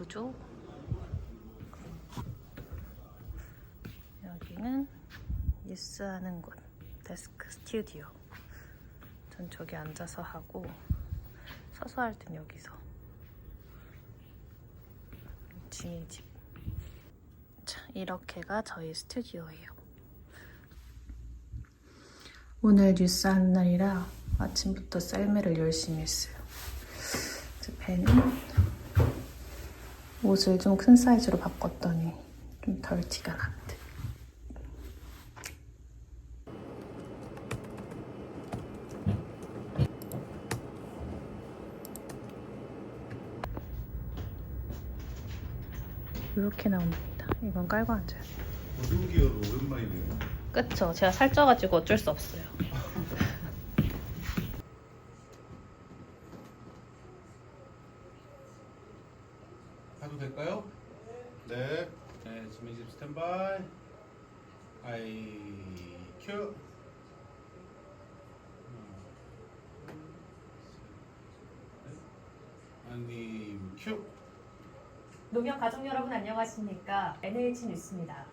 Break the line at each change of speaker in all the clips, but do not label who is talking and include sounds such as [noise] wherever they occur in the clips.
구조. 여기는 뉴스하는 곳, 데스크 스튜디오. 전 저기 앉아서 하고 서서 할 땐 여기서. 지희 집. 자, 이렇게가 저희 스튜디오예요. 오늘 뉴스 하는 날이라 아침부터 썰매를 열심히 했어요. 제 배는 옷을 좀 큰 사이즈로 바꿨더니 좀 덜 티가 나는데. 이렇게 나옵니다. 이건 깔고 앉아요.
고등 기어로 오랜만이네요.
그쵸? 제가 살쪄가지고 어쩔 수 없어요. [laughs]
가도 될까요? 네. 네, 지민집 스탠바이. 아이 큐. 아님 큐.
농협 가족 여러분 안녕하십니까? NH 뉴스입니다.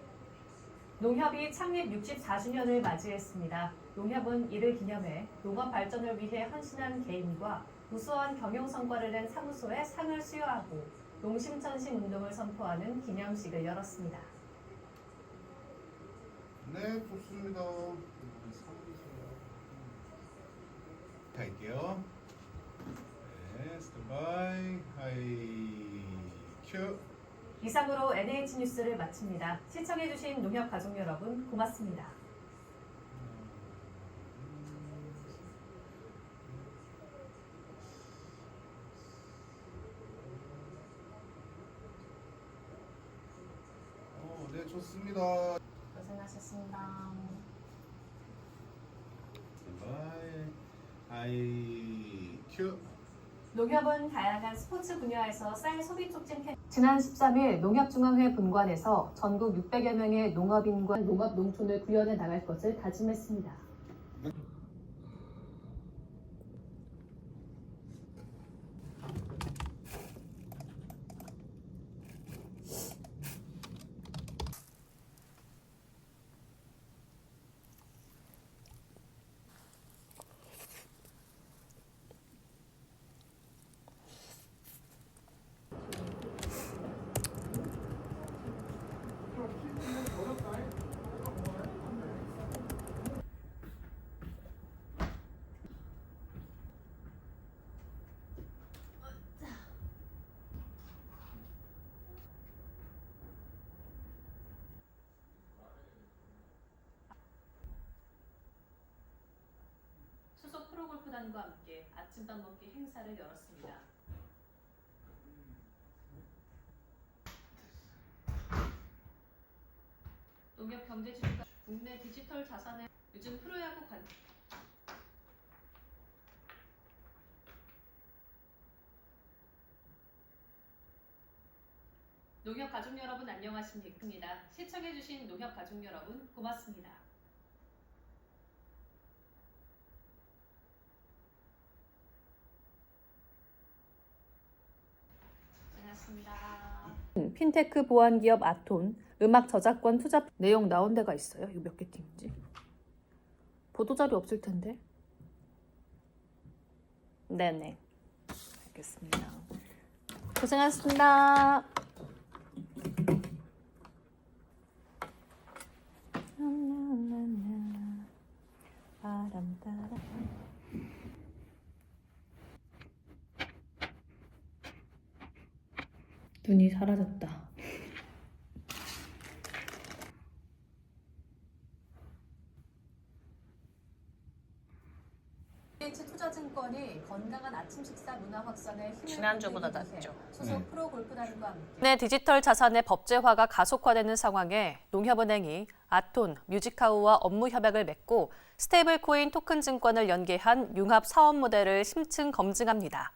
농협이 창립 64주년을 맞이했습니다. 농협은 이를 기념해 농업 발전을 위해 헌신한 개인과 우수한 경영 성과를 낸 사무소에 상을 수여하고 농심전심 운동을 선포하는 기념식을 열었습니다.
네, 좋습니다. 갈게요. 네, 스탠바이. 아이 큐.
이상으로 NH 뉴스를 마칩니다. 시청해주신 농협 가족 여러분 고맙습니다.
어, 네, 좋습니다.
고생하셨습니다.
스탠바이. 아이 큐.
농협은 다양한 스포츠 분야에서 쌀 소비 촉진 캠 지난 13일 농협중앙회 본관에서 전국 600여 명의 농업인과 농업 농촌을 구현해 나갈 것을 다짐했습니다. 프로골프단과 함께 아침밥 먹기 행사를 열었습니다. 농협 경제지주가 국내 디지털 자산의 요즘 프로야구 관 농협 가족 여러분 안녕하십니까? 시청해주신 농협 가족 여러분 고맙습니다. 고맙습니다. 핀테크 보안 기업 아톤 음악 저작권 투자 내용 나온 데가 있어요. 이거 몇 개 팀인지 보도 자료 없을 텐데. 네네. 알겠습니다. 고생하셨습니다. 바람 따라. 눈이 사라졌다. 투자증권이 건강한 아침 식사 문화 확산에 힘을
지난주보다
보태기 위해
낫죠.
소속
네.
프로 골프단과 함께
네, 디지털 자산의 법제화가 가속화되는 상황에 농협은행이 아톤, 뮤직하우와 업무 협약을 맺고 스테이블코인 토큰 증권을 연계한 융합 사업 모델을 심층 검증합니다.